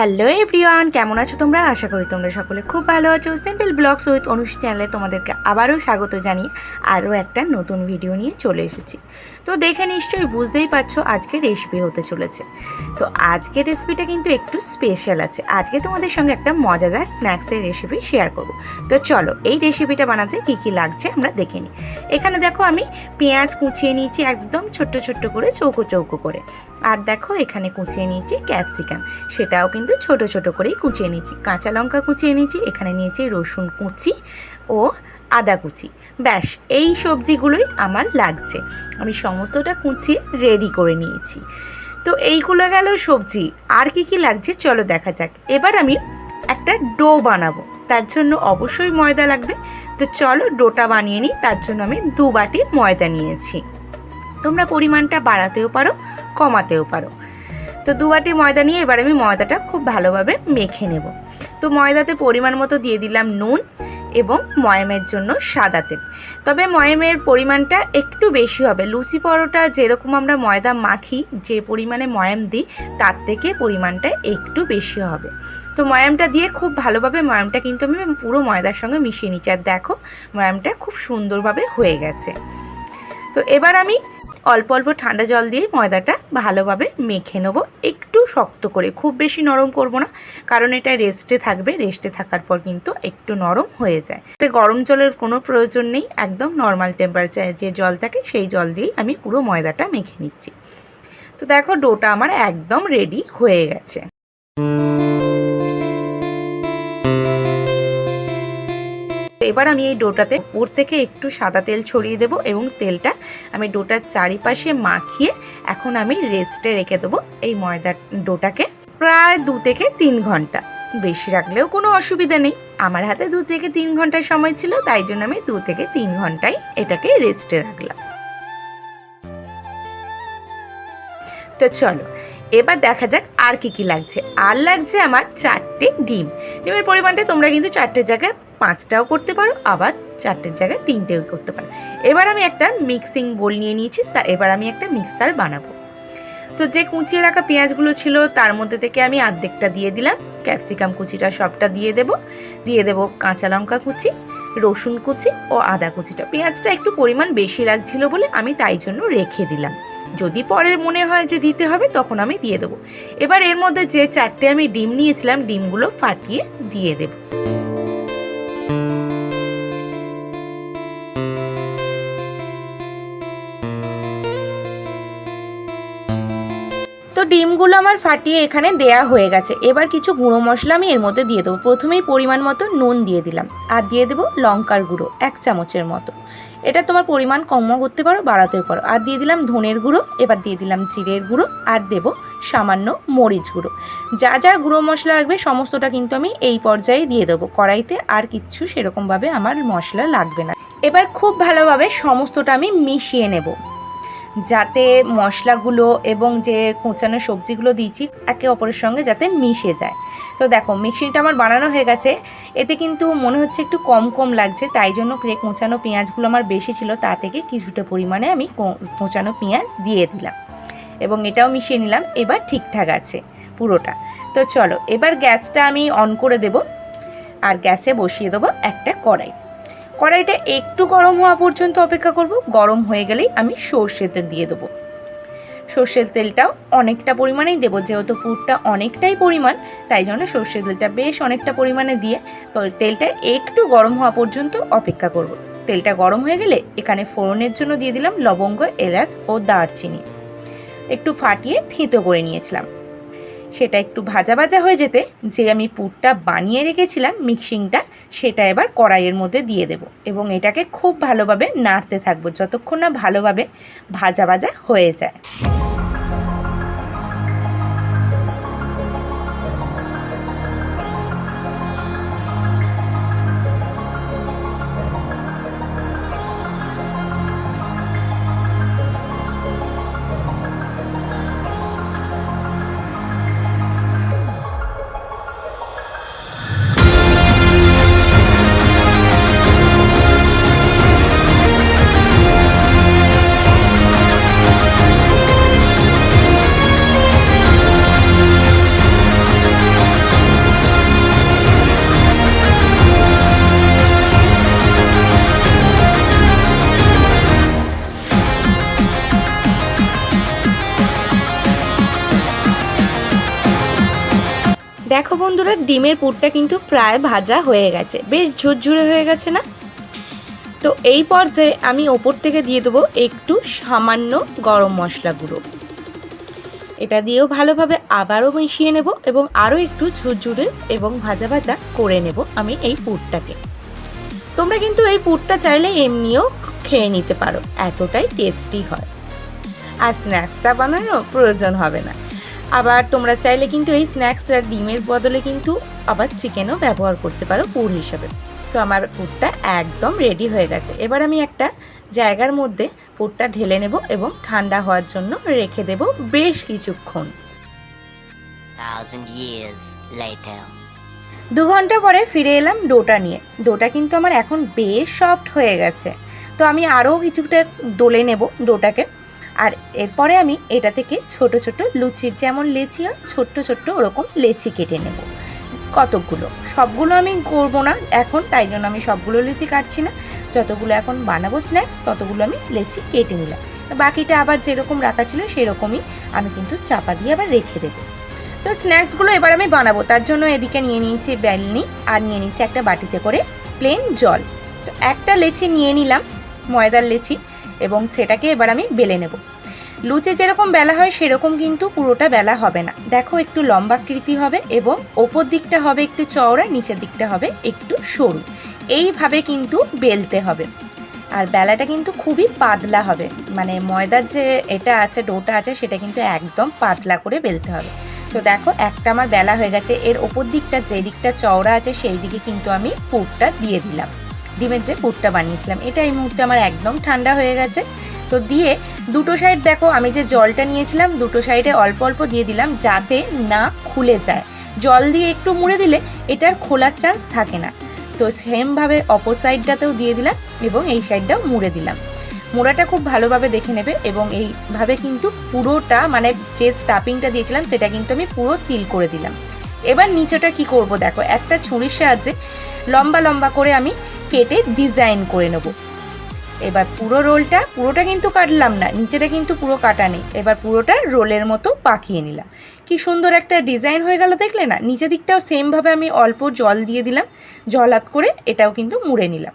Hello everyone, কেমন আছো তোমরা? আশা করি তোমরা সকলে খুব ভালো আছো। সিম্পল ব্লগস উইথ অনুষ্ঠ চ্যানেলে তোমাদেরকে আবারও স্বাগত জানিয়ে আরও একটা নতুন ভিডিও নিয়ে চলে এসেছি। তো দেখে নিশ্চয়ই বুঝতেই পারছ আজকে রেসিপি হতে চলেছে। তো আজকের রেসিপিটা কিন্তু একটু স্পেশাল আছে। আজকে তোমাদের সঙ্গে একটা মজাদার স্ন্যাক্সের রেসিপি শেয়ার করব। তো চলো, এই রেসিপিটা বানাতে কী কী লাগছে আমরা দেখে নিই। এখানে দেখো আমি পেঁয়াজ কুচিয়ে নিয়েছি একদম ছোট্ট ছোট্ট করে, চৌকো চৌকো করে। আর দেখো এখানে কুচিয়ে নিয়েছি ক্যাপসিকাম সেটাও কিন্তু ছোট ছোট করেই কুচিয়ে নিয়েছি কাঁচা লঙ্কা কুচিয়ে নিয়েছি এখানে নিয়েছি রসুন কুচি ও আদা কুচি। ব্যাস, এই সবজিগুলোই আমার লাগছে। আমি সমস্তটা কুচিয়ে রেডি করে নিয়েছি। তো এইগুলো গেল সবজি। আর কি কি লাগছে চলো দেখা যাক। এবার আমি একটা ডো বানাবো। তার জন্য অবশ্যই ময়দা লাগবে। তো চলো ডোটা বানিয়ে নিই। তার জন্য আমি দু বাটি ময়দা নিয়েছি। তোমরা পরিমাণটা বাড়াতেও পারো, কমাতেও পারো। তো দু বাটি ময়দা নিয়ে এবার আমি ময়দাটা খুব ভালোভাবে মেখে নেব। তো ময়দাতে পরিমাণ মতো দিয়ে দিলাম নুন এবং ময়ামের জন্য সাদা তেল। তবে ময়ামের পরিমাণটা একটু বেশি হবে। লুচি পরোটা যেরকম আমরা ময়দা মাখি, যে পরিমাণে ময়াম দিই, তার থেকে পরিমাণটা একটু বেশি হবে। তো ময়ামটা দিয়ে খুব ভালোভাবে ময়ামটা কিন্তু আমি পুরো ময়দার সঙ্গে মিশিয়ে নিচ্ছি। আর দেখো, ময়ামটা খুব সুন্দরভাবে হয়ে গেছে। তো এবার আমি অল্প অল্প ঠান্ডা জল দিয়ে ময়দাটা ভালোভাবে মেখে নেব। একটু শক্ত করে, খুব বেশি নরম করব না, কারণ এটা রেস্টে থাকবে, রেস্টে থাকার পর কিন্তু একটু নরম হয়ে যায়। তো গরম জলের কোনো প্রয়োজন নেই, একদম নর্মাল টেম্পারেচারে যে জল থাকে সেই জল দিয়েই আমি পুরো ময়দাটা মেখে নিচ্ছি। তো দেখো, ডোটা আমার একদম রেডি হয়ে গেছে। এবার আমি এই ডোটাতে ওর থেকে একটু সাদা তেল ছড়িয়ে দেবো এবং তেলটা আমি ডোটার চারিপাশে মাখিয়ে এখন আমি রেস্টে রেখে দেবো এই ময়দার ডোটাকে প্রায় দু থেকে তিন ঘণ্টা। বেশি রাখলেও কোনো অসুবিধা নেই। আমার হাতে দু থেকে তিন ঘণ্টার সময় ছিল, তাই জন্য আমি দু থেকে তিন ঘন্টায় এটাকে রেস্টে রাখলাম। তো চলো, এবার দেখা যাক আর কি কি লাগছে। আর লাগছে আমার চারটে ডিম। ডিমের পরিমাণটা তোমরা কিন্তু চারটে জায়গায় পাঁচটাও করতে পারো, আবার চারটের জায়গায় তিনটেও করতে পারো। এবার আমি একটা মিক্সিং বোল নিয়ে নিয়েছি, তা এবার আমি একটা মিক্সার বানাবো। তো যে কুচিয়ে রাখা পেঁয়াজগুলো ছিল, তার মধ্যে থেকে আমি আর্ধেকটা দিয়ে দিলাম। ক্যাপসিকাম কুচিটা সবটা দিয়ে দেব। দিয়ে দেব কাঁচা লঙ্কা কুচি, রসুন কুচি ও আদা কুচিটা। পেঁয়াজটা একটু পরিমাণ বেশি লাগছিল বলে আমি তাই জন্য রেখে দিলাম। যদি পরের মনে হয় যে দিতে হবে, তখন আমি দিয়ে দেবো। এবার এর মধ্যে যে চারটে আমি ডিম নিয়েছিলাম, ডিমগুলো ফাটিয়ে দিয়ে দেবো। তো আমার ফাটিয়ে এখানে দেয়া হয়ে গেছে। এবার কিছু গুঁড়ো মশলা আমি এর মধ্যে দিয়ে দেবো। প্রথমেই পরিমাণ মতো নুন দিয়ে দিলাম আর দিয়ে দেবো লঙ্কার গুঁড়ো, এক চামচের মতো। এটা তোমার পরিমাণ কমও করতে পারো, বাড়াতেও পারো। আর দিয়ে দিলাম ধনের গুঁড়ো, এবার দিয়ে দিলাম জিরের গুঁড়ো আর দেব সামান্য মরিচ গুঁড়ো। যা যা গুঁড়ো মশলা লাগবে সমস্তটা কিন্তু আমি এই পর্যায়ে দিয়ে দেবো। কড়াইতে আর কিচ্ছু সেরকমভাবে আমার মশলা লাগবে না। এবার খুব ভালোভাবে সমস্তটা আমি মিশিয়ে নেব। যাতে মশলাগুলো এবং যে কোঁচানো সবজিগুলো দিয়েছি, একে অপরের সঙ্গে যাতে মিশে যায়। তো দেখো মিক্সিটা আমার বানানো হয়ে গেছে। এতে কিন্তু মনে হচ্ছে একটু কম কম লাগছে, তাই জন্য যে কোঁচানো পেঁয়াজগুলো আমার বেশি ছিল, তা থেকে কিছুটা পরিমাণে আমি কোঁচানো পেঁয়াজ দিয়ে দিলাম। এবং এটাও মিশিয়ে নিলাম, এবার ঠিকঠাক আছে পুরোটা। তো চলো, এবার গ্যাসটা আমি অন করে দেব। আর গ্যাসে বসিয়ে দেবো একটা কড়াই। কড়াইটা একটু গরম হওয়া পর্যন্ত অপেক্ষা করব। গরম হয়ে গেলেই আমি সর্ষের তেল দিয়ে দেবো। সর্ষের তেলটাও অনেকটা পরিমাণেই দেবো, যেহেতু পুরটা অনেকটাই পরিমাণ, তাই জন্য সর্ষের তেলটা বেশ অনেকটা পরিমাণে দিয়ে তো তেলটা একটু গরম হওয়া পর্যন্ত অপেক্ষা করব। তেলটা গরম হয়ে গেলে এখানে ফোড়নের জন্য দিয়ে দিলাম লবঙ্গ, এলাচ ও দারচিনি। একটু ফাটিয়ে থিতো করে নিয়েছিলাম। সেটা একটু ভাজা ভাজা হয়ে যেতে যে আমি পুরটা বানিয়ে রেখেছিলাম মিক্সিংটা, সেটা এবার কড়াইয়ের মধ্যে দিয়ে দেব এবং এটাকে খুব ভালোভাবে নাড়তে থাকব যতক্ষণ না ভালোভাবে ভাজা ভাজা হয়ে যায়। দেখো বন্ধুরা, ডিমের পুরটা কিন্তু প্রায় ভাজা হয়ে গেছে। বেশ ঝুরঝুরে হয়ে গেছে না? তো এই পর্যায়ে আমি ওপর থেকে দিয়ে দেবো একটু সামান্য গরম মশলা গুঁড়ো। এটা দিয়েও ভালোভাবে আবারও মিশিয়ে নেব এবং আরও একটু ঝুরঝুরে এবং ভাজা ভাজা করে নেব আমি এই পুরটাকে। তোমরা কিন্তু এই পুরটা চাইলে এমনিও খেয়ে নিতে পারো, এতটাই টেস্টি হয়। আর স্ন্যাক্সটা বানানো প্রয়োজন হবে না। আবার তোমরা চাইলে কিন্তু এই স্ন্যাক্সটা ডিমের বদলে কিন্তু আবার চিকেনও ব্যবহার করতে পারো পুর হিসাবে। তো আমার পুরটা একদম রেডি হয়ে গেছে। এবার আমি একটা জায়গার মধ্যে পুরটা ঢেলে নেব এবং ঠান্ডা হওয়ার জন্য রেখে দেব বেশ কিছুক্ষণ. দু ঘণ্টা পরে ফিরে এলাম ডোটা নিয়ে। ডোটা কিন্তু আমার এখন বেশ সফট হয়ে গেছে। তো আমি আরও কিছুটা দোলে নেব ডোটাকে। আর এরপরে আমি এটা থেকে ছোট ছোট লুচির যেমন লেচি হয়, ছোট্ট ছোট্ট ওরকম লেচি কেটে নেব। কতকগুলো? সবগুলো আমি করব না। এখন তাই জন্য আমি সবগুলো লেচি কাটছি না। যতগুলো এখন বানাবো স্ন্যাক্স ততগুলো আমি লেচি কেটে নিলাম। বাকিটা আবার যেরকম রাখা ছিল সেরকমই আমি কিন্তু চাপা দিয়ে আবার রেখে দেবো। তো স্ন্যাক্সগুলো এবার আমি বানাবো। তার জন্য এদিকে নিয়ে নিয়েছি বেলনি আর নিয়ে নিয়েছি একটা বাটিতে করে প্লেন জল। তো একটা লেচি নিয়ে নিলাম, ময়দার লেচি। এবং সেটাকে এবার আমি বেলে নেব। লুচি যেরকম বেলা হয়, সেরকম কিন্তু পুরোটা বেলা হবে না। দেখো একটু লম্বাকৃতি হবে এবং ওপর দিকটা হবে একটু চওড়া, নিচের দিকটা হবে একটু সরু। এইভাবে কিন্তু বেলতে হবে। আর বেলাটা কিন্তু খুবই পাতলা হবে। মানে ময়দার যে এটা আছে, ডোটা আছে, সেটা কিন্তু একদম পাতলা করে বেলতে হবে। তো দেখো, একটা আমার বেলা হয়ে গেছে। এর ওপর দিকটা যে দিকটা চওড়া আছে সেই দিকে কিন্তু আমি পুরটা দিয়ে দিলাম। ডিমের যে পুরটা বানিয়েছিলাম। এটা এই মুহূর্তে আমার একদম ঠান্ডা হয়ে গেছে। তো দিয়ে দুটো সাইড দেখো, আমি যে জলটা নিয়েছিলাম, দুটো সাইডে অল্প অল্প দিয়ে দিলাম যাতে না খুলে যায়। জল দিয়ে একটু মুড়ে দিলে এটার খোলার চান্স থাকে না। তো সেমভাবে অপর সাইডটাতেও দিয়ে দিলাম এবং এই সাইডটাও মুড়ে দিলাম। মোড়াটা খুব ভালোভাবে দেখে নেবে এবং এইভাবে কিন্তু পুরোটা মানে যে স্টাফিংটা দিয়েছিলাম, সেটা কিন্তু আমি পুরো সিল করে দিলাম। এবার নিচেটা কি করব দেখো, একটা ছুরির সাহায্যে লম্বা লম্বা করে আমি কেটে ডিজাইন করে নেব। এবার পুরো রোলটা পুরোটা কিন্তু কাটলাম না, নিচেটা কিন্তু পুরো কাটা নেই। এবার পুরোটা রোলের মতো পাকিয়ে নিলাম। কি সুন্দর একটা ডিজাইন হয়ে গেল, দেখলে না? নিচের দিকটাও সেমভাবে আমি অল্প জল দিয়ে দিলাম, জলাত করে এটাও কিন্তু মুড়ে নিলাম।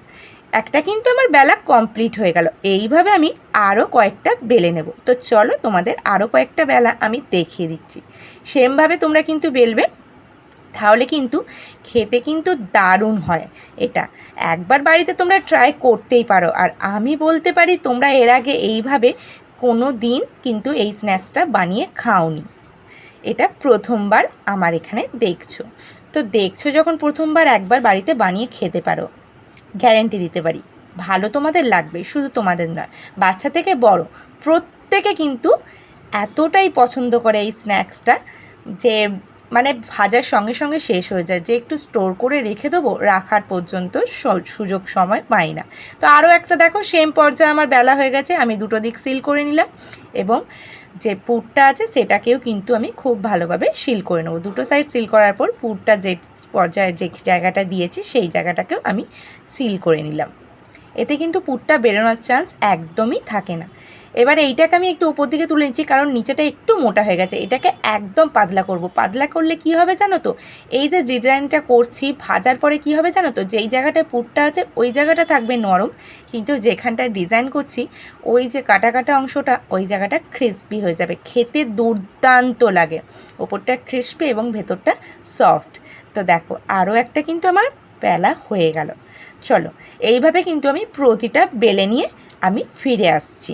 একটা কিন্তু আমার বেলা কমপ্লিট হয়ে গেল। এইভাবে আমি আরও কয়েকটা বেলে নেব। তো চলো তোমাদের আরও কয়েকটা বেলা আমি দেখিয়ে দিচ্ছি। সেমভাবে তোমরা কিন্তু বেলবে। তাহলে কিন্তু খেতে কিন্তু দারুণ হয় এটা। একবার বাড়িতে তোমরা ট্রাই করতেই পারো। আর আমি বলতে পারি, তোমরা এর আগে এইভাবে কোনো দিন কিন্তু এই স্ন্যাক্সটা বানিয়ে খাওনি। এটা প্রথমবার আমার এখানে দেখছ। তো দেখছ যখন প্রথমবার একবার বাড়িতে বানিয়ে খেতে পারো। গ্যারেন্টি দিতে পারি। ভালো তোমাদের লাগবে, শুধু তোমাদের নয়, বাচ্চা থেকে বড় প্রত্যেকে কিন্তু এতটাই পছন্দ করে এই স্ন্যাক্সটা যে মানে ভাজার সঙ্গে সঙ্গে শেষ হয়ে যায়। যে একটু স্টোর করে রেখে দেবো, রাখার পর্যন্ত সুযোগ সময় পাই না। তো আরও একটা দেখো সেম পর্যায়ে আমার বেলা হয়ে গেছে, আমি দুটো দিক সিল করে নিলাম এবং যে পুরটা আছে সেটাকেও কিন্তু আমি খুব ভালোভাবে সিল করে নেব। দুটো সাইড সিল করার পর পুরটা যে পর্যায়ে যে জায়গাটা দিয়েছি, সেই জায়গাটাকেও আমি সিল করে নিলাম। এতে কিন্তু পুরটা বেরোনোর চান্স একদমই থাকে না। এবার এইটাকে আমি একটু উপর দিকে তুলে নিচ্ছি, কারণ নিচেটা একটু মোটা হয়ে গেছে। এটাকে একদম পাতলা করব। পাতলা করলে কি হবে জানো তো? এই যে ডিজাইনটা করছি, ভাজার পরে কি হবে জানো তো? যেই জায়গাটায় পুরটা আছে, ওই জায়গাটা থাকবে নরম। কিন্তু যেখানটা ডিজাইন করছি, ওই যে কাটা কাটা অংশটা, ওই জায়গাটা ক্রিসপি হয়ে যাবে। খেতে দুর্দান্ত লাগে। ওপরটা ক্রিসপি এবং ভেতরটা সফট তো দেখো আরও একটা কিন্তু আমার বেলা হয়ে গেল। চলো, এইভাবে কিন্তু আমি প্রতিটা বেলে নিয়ে আমি ফিরে আসছি।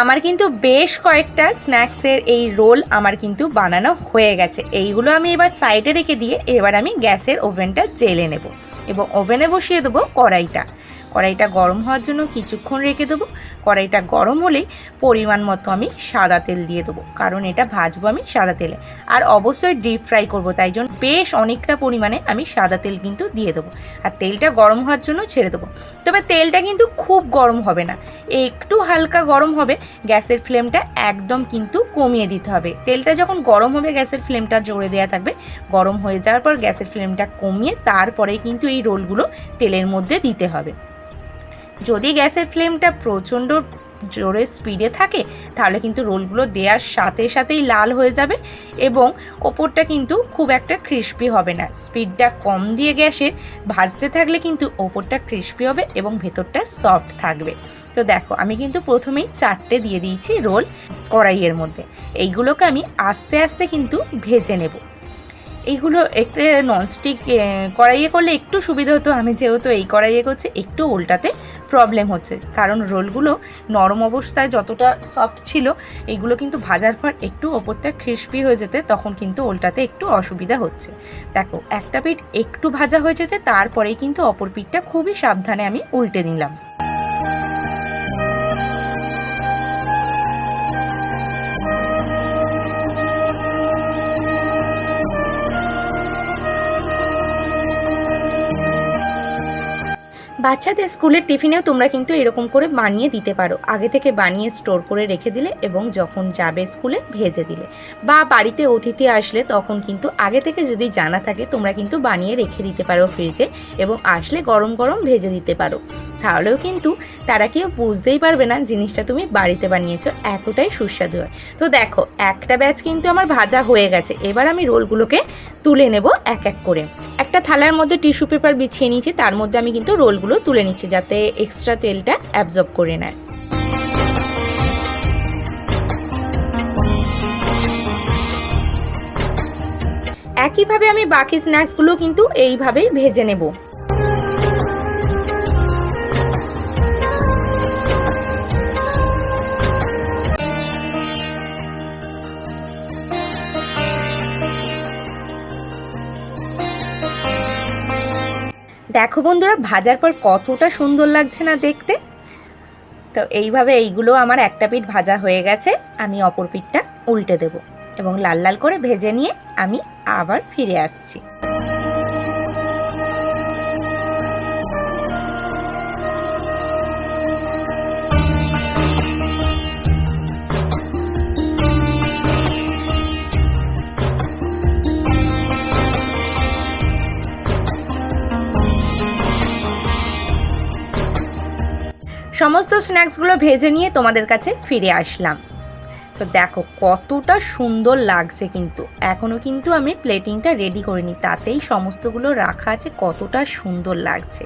আমার কিন্তু বেশ কয়েকটা স্ন্যাক্সের এই রোল আমার কিন্তু বানানো হয়ে গেছে। এইগুলো আমি এবার সাইডে রেখে দিয়ে এবার আমি গ্যাসের ওভেনটা জেলে নেব এবং ওভেনে বসিয়ে দেবো কড়াইটা। কড়াইটা গরম হওয়ার জন্য কিছুক্ষণ রেখে দেবো। কড়াইটা গরম হলেই পরিমাণ মতো আমি সাদা তেল দিয়ে দেবো, কারণ এটা ভাজবো আমি সাদা তেলে। আর অবশ্যই ডিপ ফ্রাই করব, তাই জন্য বেশ অনেকটা পরিমাণে আমি সাদা তেল কিন্তু দিয়ে দেবো। আর তেলটা গরম হওয়ার জন্য ছেড়ে দেবো। তবে তেলটা কিন্তু খুব গরম হবে না, একটু হালকা গরম হবে, গ্যাসের ফ্লেমটা একদম কিন্তু কমিয়ে দিতে হবে। তেলটা যখন গরম হবে, গ্যাসের ফ্লেমটা জোরে দেওয়া থাকবে। গরম হয়ে যাওয়ার পর গ্যাসের ফ্লেমটা কমিয়ে তারপরে কিন্তু এই রোলগুলো তেলের মধ্যে দিতে হবে। যদি গ্যাসের ফ্লেমটা প্রচণ্ড জোরে স্পিডে থাকে, তাহলে কিন্তু রোলগুলো দেওয়ার সাথে সাথেই লাল হয়ে যাবে এবং ওপরটা কিন্তু খুব একটা ক্রিস্পি হবে না। স্পিডটা কম দিয়ে গ্যাসে ভাজতে থাকলে কিন্তু ওপরটা ক্রিস্পি হবে এবং ভেতরটা সফট থাকবে। তো দেখো, আমি কিন্তু প্রথমেই চারটে দিয়ে দিয়েছি রোল কড়াইয়ের মধ্যে। এইগুলোকে আমি আস্তে আস্তে কিন্তু ভেজে নেব। এইগুলো একটা ননস্টিক কড়াইয়ে করলে একটু সুবিধা হতো। আমি যেহেতু এই কড়াইয়ে করছি, একটু উল্টাতে প্রবলেম হচ্ছে। কারণ রোলগুলো নরম অবস্থায় যতটা সফট ছিল এইগুলো কিন্তু ভাজার পর একটু ওপরটা ক্রিস্পি হয়ে যেতে, তখন কিন্তু উল্টাতে একটু অসুবিধা হচ্ছে। দেখো, একটা পিঠ একটু ভাজা হয়ে যেতে, তারপরেই কিন্তু অপর পিঠটা খুবই সাবধানে আমি উল্টে দিলাম বাচ্চাদের স্কুলের টিফিনেও তোমরা কিন্তু এরকম করে বানিয়ে দিতে পারো। আগে থেকে বানিয়ে স্টোর করে রেখে দিলে এবং যখন যাবে স্কুলে ভেজে দিলে। বা বাড়িতে অতিথি আসলে তখন কিন্তু আগে থেকে যদি জানা থাকে তোমরা কিন্তু বানিয়ে রেখে দিতে পারো ফ্রিজে এবং আসলে গরম গরম ভেজে দিতে পারো। তাহলেও কিন্তু তারা কেউ বুঝতেই পারবে না জিনিসটা তুমি বাড়িতে বানিয়েছো, এতটাই সুস্বাদু হয়। তো দেখো, একটা ব্যাচ কিন্তু আমার ভাজা হয়ে গেছে। এবার আমি রোলগুলোকে তুলে নেব এক এক করে। একটা থালার মধ্যে টিস্যু পেপার বিছিয়ে নিয়েছি, তার মধ্যে আমি কিন্তু রোলগুলো তুলে নিচ্ছি যাতে এক্সট্রা তেলটা অ্যাবজর্ব করে নেয়। একইভাবে আমি বাকি স্ন্যাক্সগুলো কিন্তু এইভাবেই ভেজে নেব। দেখো বন্ধুরা, ভাজার পর কতটা সুন্দর লাগছে না দেখতে? তো এইভাবে এইগুলো আমার একটা পিঠ ভাজা হয়ে গেছে, আমি অপর পিঠটা উল্টে দেব এবং লাল লাল করে ভেজে নিয়ে আমি আবার ফিরে আসছি। স্ন্যাক্সগুলো ভেজে নিয়ে তোমাদের কাছে ফিরে আসলাম। তো দেখো কতটা সুন্দর লাগছে কিন্তু। এখনও কিন্তু আমি প্লেটিংটা রেডি করিনি, তাতেই সমস্তগুলো রাখা আছে, কতটা সুন্দর লাগছে।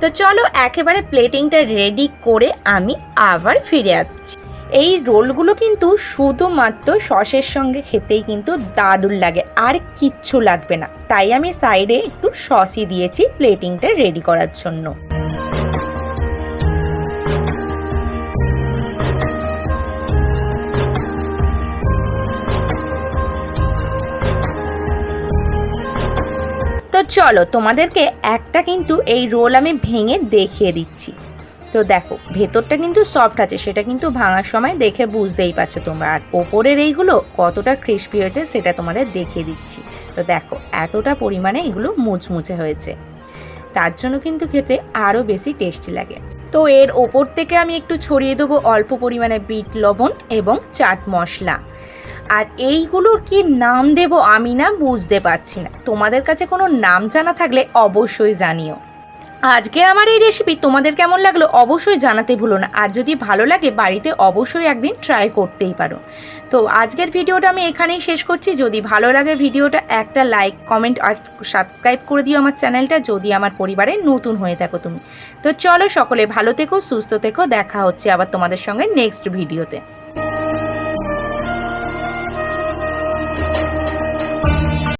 তো চলো একেবারে প্লেটিংটা রেডি করে আমি আবার ফিরে আসছি। এই রোলগুলো কিন্তু শুধুমাত্র সসের সঙ্গে খেতেই কিন্তু দারুণ লাগে, আর কিচ্ছু লাগবে না। তাই আমি সাইডে একটু সসই দিয়েছি প্লেটিংটা রেডি করার জন্য। চলো, তোমাদেরকে একটা কিন্তু এই রোল আমি ভেঙে দেখিয়ে দিচ্ছি। তো দেখো, ভেতরটা কিন্তু সফট আছে, সেটা কিন্তু ভাঙার সময় দেখে বুঝতেই পারছ তোমরা। আর ওপরের এইগুলো কতটা ক্রিস্পি হয়েছে সেটা তোমাদের দেখিয়ে দিচ্ছি। তো দেখো, এতটা পরিমাণে এগুলো মুচমুচে হয়েছে। তার জন্য কিন্তু খেতে আরও বেশি টেস্টি লাগে। তো এর ওপর থেকে আমি একটু ছড়িয়ে দেবো অল্প পরিমাণে বিট লবণ এবং চাট মশলা। আর এইগুলোর কি নাম দেব আমি না বুঝতে পারছি না। তোমাদের কাছে কোনো নাম জানা থাকলে অবশ্যই জানিও। আজকে আমার এই রেসিপি তোমাদের কেমন লাগল অবশ্যই জানাতে ভুলো না। আর যদি ভালো লাগে বাড়িতে অবশ্যই একদিন ট্রাই করতেই পারো। তো আজকের ভিডিওটা আমি এখানেই শেষ করছি। যদি ভালো লাগে ভিডিওটা একটা লাইক কমেন্ট আর সাবস্ক্রাইব করে দিও আমার চ্যানেলটা যদি আমার পরিবারে নতুন হয়ে থাকো তুমি। তো চলো সকলে ভালো থেকো, সুস্থ থেকো, দেখা হচ্ছে আবার তোমাদের সঙ্গে নেক্সট ভিডিওতে